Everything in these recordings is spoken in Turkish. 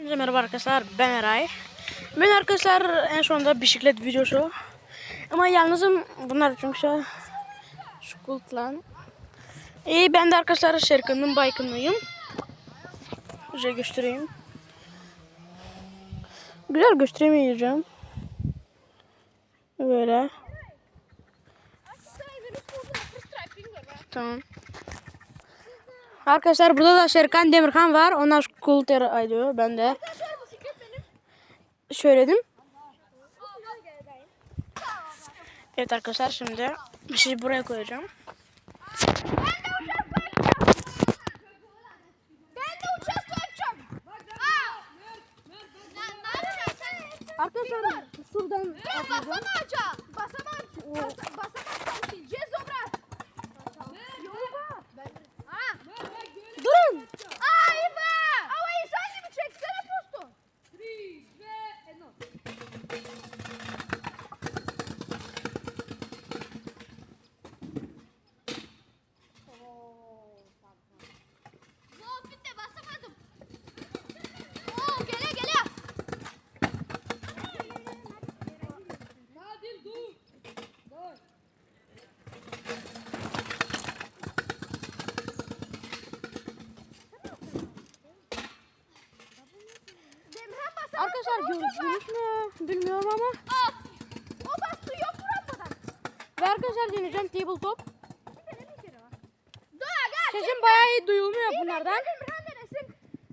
Merhaba arkadaşlar ben Eray. Ben arkadaşlar en sonunda bisiklet videosu. Ama yalnızım bunlar çünkü Skultlan. İyi ben de arkadaşlar Şerkan'ın bike'ındayım. Size göstereyim. Güzel gösteremeyeceğim. Böyle. Tamam. Arkadaşlar burada da Şerkan Demirkan var. Onlar Skulter ayıyor. Ben de söyledim. Evet arkadaşlar şimdi bir şey buraya koyacağım. Dönüş mü? Bilmiyorum ama. Al. O bastıyor vuramadan. Ve arkadaşlar deneyeceğim table top. Sesim bayağı iyi duyulmuyor bunlardan.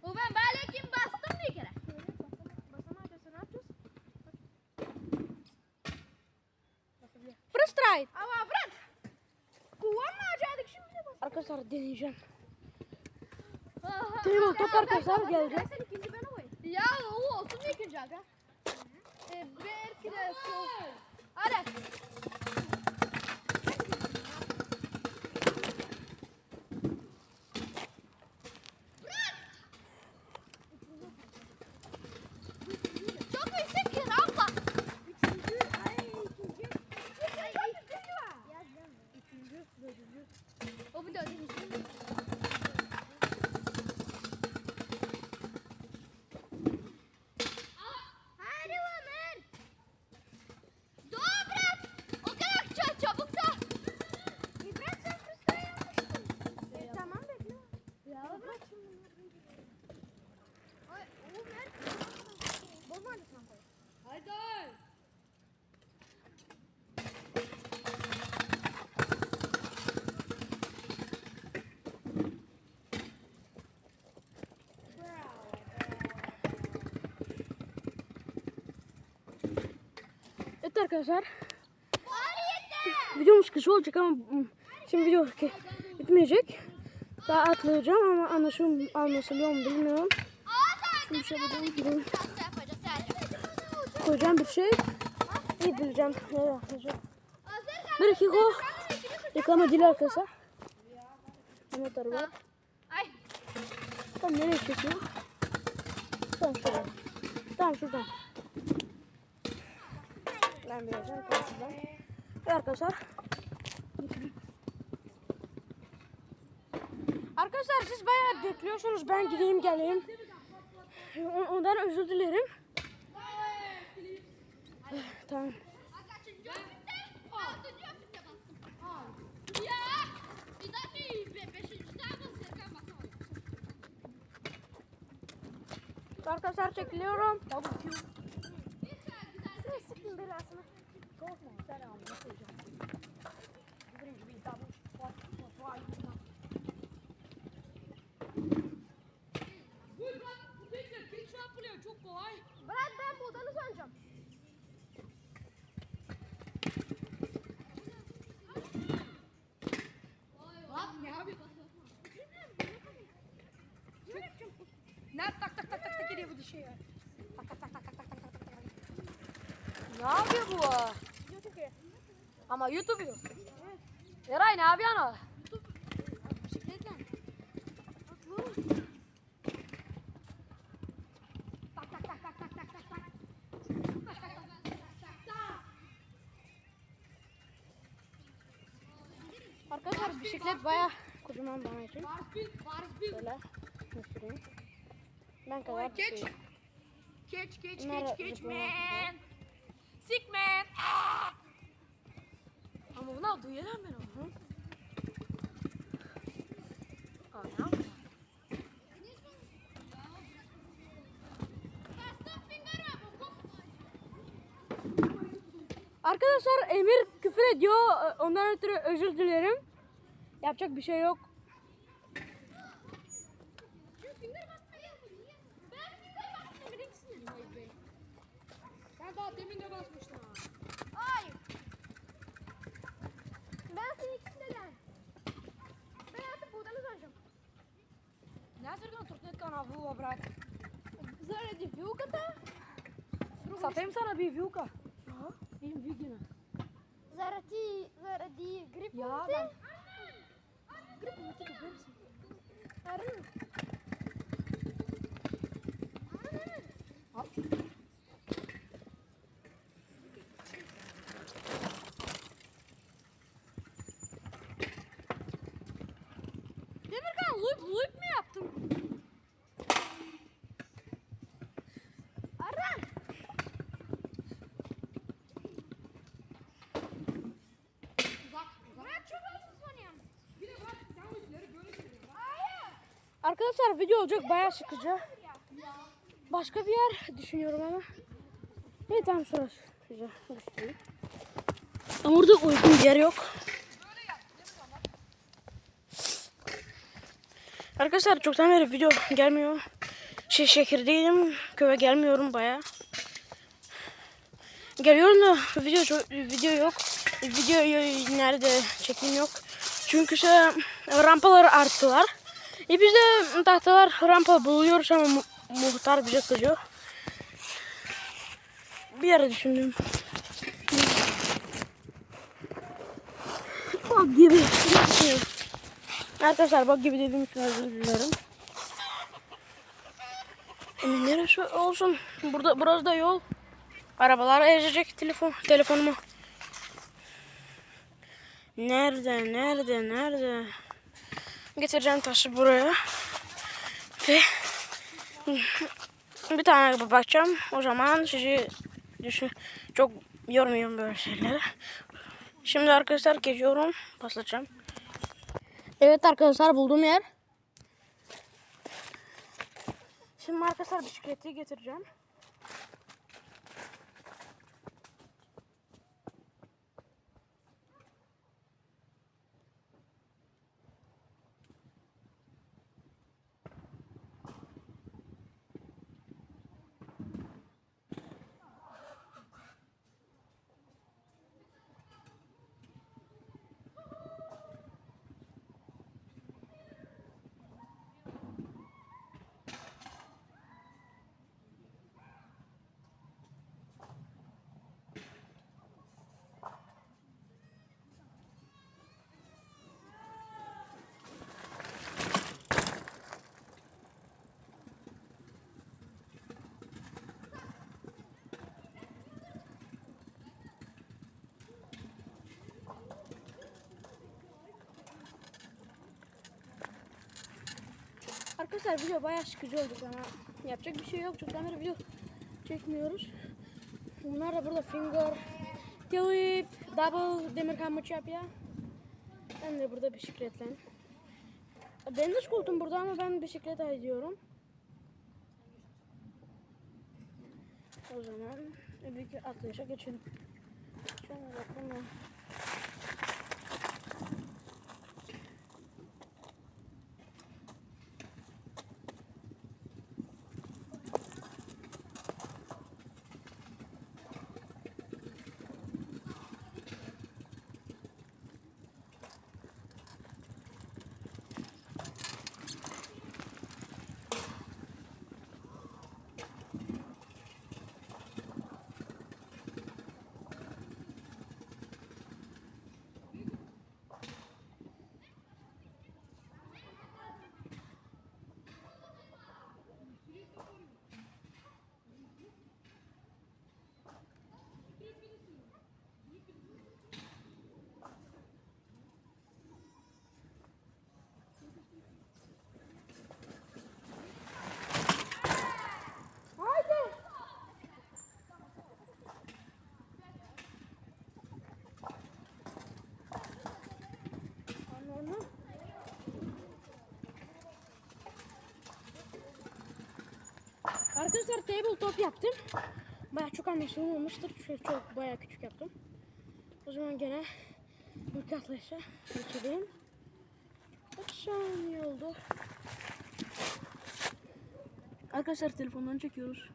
O ben böyle kim bastım bir kere. First try. Ama bırak. Kullanmayacaktık şimdi. Arkadaşlar deneyeceğim. Table top arkadaşlar gelecek. Ya o olsun ikinci aga. Ee, belki de sol. Hadi. Çok yüksek ki rampa. Üçüncü, ay ikinci. Ay, ay, ikinci var. Üçüncü, dördüncü. O bir dördüncü. Hadi Ömer. Doğa bırak. O kadar çok çabuk da. İbrahim sen fıstığı yapmışsın. E, tamam bekle. Ya bırak şimdi. Ay Ömer. Bozma hadi kampayı. Haydi. Evet arkadaşlar. Videomuz kısa olacak ama mm, şimdi video ki- bitmeyecek. Daha atlayacağım ama anlaşılıyor, anlaşılıyor mu bilmiyorum. Şimdi bulayım. bulayım. Koyacağım bir şey. İyi bileceğim. Ne yapacağım. Bir dakika. Yıkama değil arkadaşlar. Anahtarı var. Tam nereye çekiyor? Tam şuradan. Tam şuradan. Ben birazdan karşıdan. Ve arkadaşlar. Arkadaşlar siz bayağı bekliyorsunuz. Ben gideyim geleyim. Ondan özür dilerim. Tamam. Arkadaşlar çekiliyorum. Allah'ın belasını. Korkma sen abi nasıl olacak? Birinci bir iddia Ne yapıyor bu? Ama YouTube yok. Eray ne yapıyorsun o? Bisikletle. Tak tak tak tak tak tak tak tak. Arkadaşlar bisiklet baya kocaman bana için. Şöyle göstereyim. Ben kadar Geç. Catch, catch, Bunlar catch, catch, zıplama. man. Sick. Ah! Ama buna duyuyor ben onu. Arkadaşlar Emir küfür ediyor. Ondan ötürü özür dilerim. Yapacak bir şey yok. Satayım sana bir view ka. Benim view gene. Zarati, zarati grip Ya ben. Grip mutu da görürsün. Arın. Demirkan loop loop mi yaptın? Arkadaşlar video olacak bayağı sıkıcı. Başka bir yer düşünüyorum ama. İyi tamam şurası. Güzel. göstereyim. Ama burada uygun bir yer yok. Arkadaşlar çoktan beri video gelmiyor. Şey şehirdeydim. Köye gelmiyorum bayağı. Geliyorum da video çok, video yok. Video nerede çekim yok. Çünkü şey, rampaları arttılar. E biz de tahtalar rampa buluyoruz ama mu- muhtar bize kızıyor. Bir yere düşündüm. Bak gibi. Arkadaşlar bak gibi dediğim için özür dilerim. Neresi olsun? Burada burası da yol. Arabalar ezecek telefon telefonumu. Nerede? Nerede? Nerede? Getireceğim taşı buraya. Ve bir tane bakacağım. O zaman sizi düşün çok yormuyorum böyle şeyleri. Şimdi arkadaşlar geçiyorum. Paslatacağım. Evet arkadaşlar bulduğum yer. Şimdi arkadaşlar bisikleti getireceğim. Arkadaşlar video bayağı sıkıcı oldu ama yapacak bir şey yok. Çoktan beri video çekmiyoruz. Bunlar da burada finger, tip, double demir kamçı yapıyor. Ben de burada bisikletle. Ben de skuldum burada ama ben bisiklet ediyorum. O zaman bir iki atlayışa geçelim. Şöyle bakalım. Arkadaşlar tabletop yaptım. Baya çok anlaşılmamıştır. Şöyle çok baya küçük yaptım. O zaman gene ilk atlayışa geçelim. Kaç saniye oldu? Arkadaşlar telefondan çekiyoruz.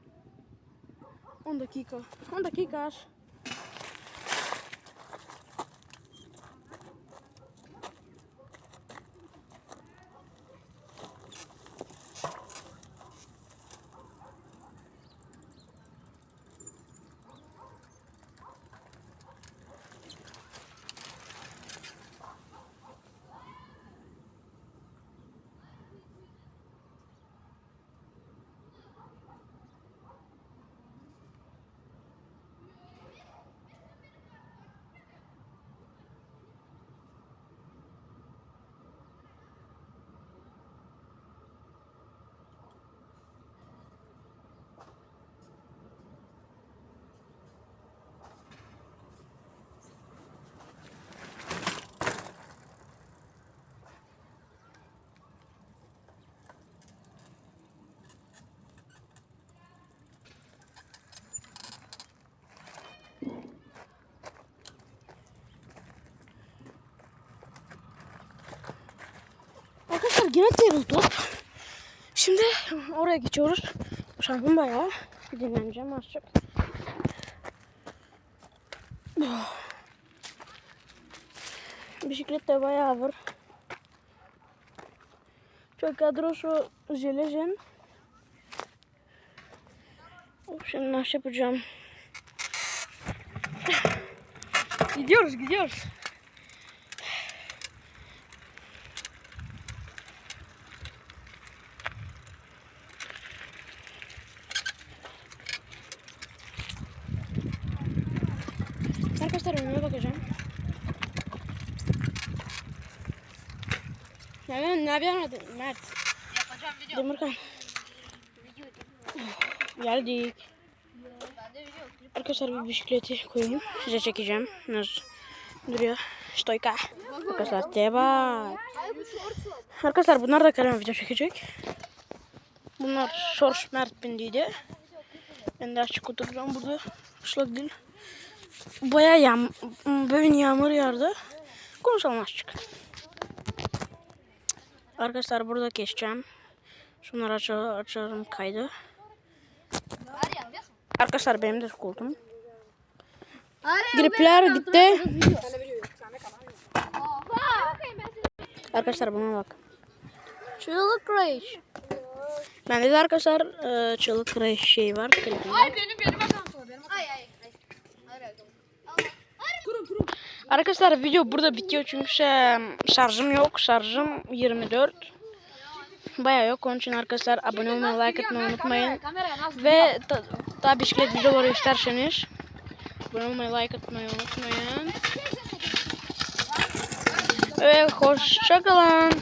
10 dakika. 10 dakika. Arkadaşlar yine tabletop. Şimdi oraya geçiyoruz. Şarkım bayağı. Bir dinleneceğim azıcık. Oh. Bisiklet de bayağı var. Çok kadrosu zelejin. Şimdi nasıl yapacağım? gidiyoruz gidiyoruz. Arkadaşlar önüme bakacağım. Ya ben ne yapamadım Mert? Yapacağım video. Demirkan. Geldik. Arkadaşlar bir bisikleti koyayım. Size çekeceğim. Nasıl duruyor? Stoyka. Arkadaşlar var. Arkadaşlar bunlar da kalem video çekecek. Bunlar Şorş Mert bindiydi. Ben de açık oturacağım burada. Islak değil. Baya yağm böyle yağmur yağdı. Konuşalım açık. Arkadaşlar burada geçeceğim. Şunları aç açarım kaydı. Arkadaşlar benim de koltuğum. Gripler gitti. Oha. Bakayım ben size. Arkadaşlar buna bak. Çığlık Crash. Bende de arkadaşlar e, Çığlık Crash şey var. Ay benim benim akantum. Benim Ay ay. ay. Arkadaşlar video burada bitiyor çünkü şey, şarjım yok. Şarjım 24. Baya yok. Onun için arkadaşlar abone olmayı, like atmayı unutmayın. Ve ta- daha bisiklet videoları isterseniz abone olmayı, like atmayı unutmayın. Ve hoşçakalın.